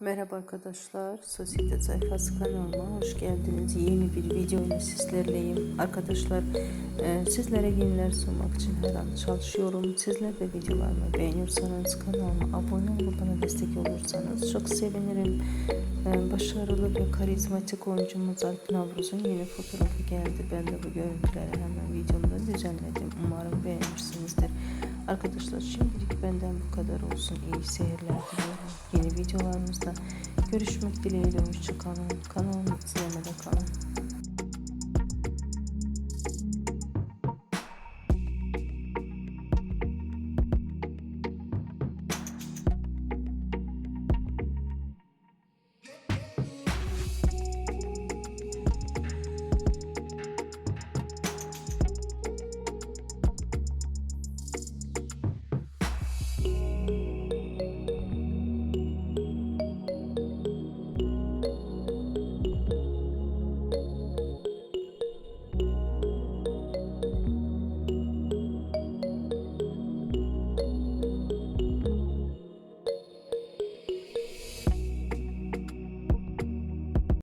Merhaba arkadaşlar, Sosyete Sayfası kanalıma hoş geldiniz. Yeni bir video ile sizlerleyim. Arkadaşlar e, sizlere yeniler sunmak için her an çalışıyorum. Sizler de videolarımı beğeniyorsanız kanalıma abone olup bana destek olursanız çok sevinirim. E, başarılı ve karizmatik oyuncumuz Alp Navruz'un yeni fotoğrafı geldi. Ben de bu görüntüleri hemen videomda düzenledim. Umarım beğenmişsinizdir. Arkadaşlar şimdilik benden bu kadar olsun. İyi seyirler diliyorum. Videolarımızda görüşmek dileğiyle. Hoşçakalın. Kanalımı izlemede kalın.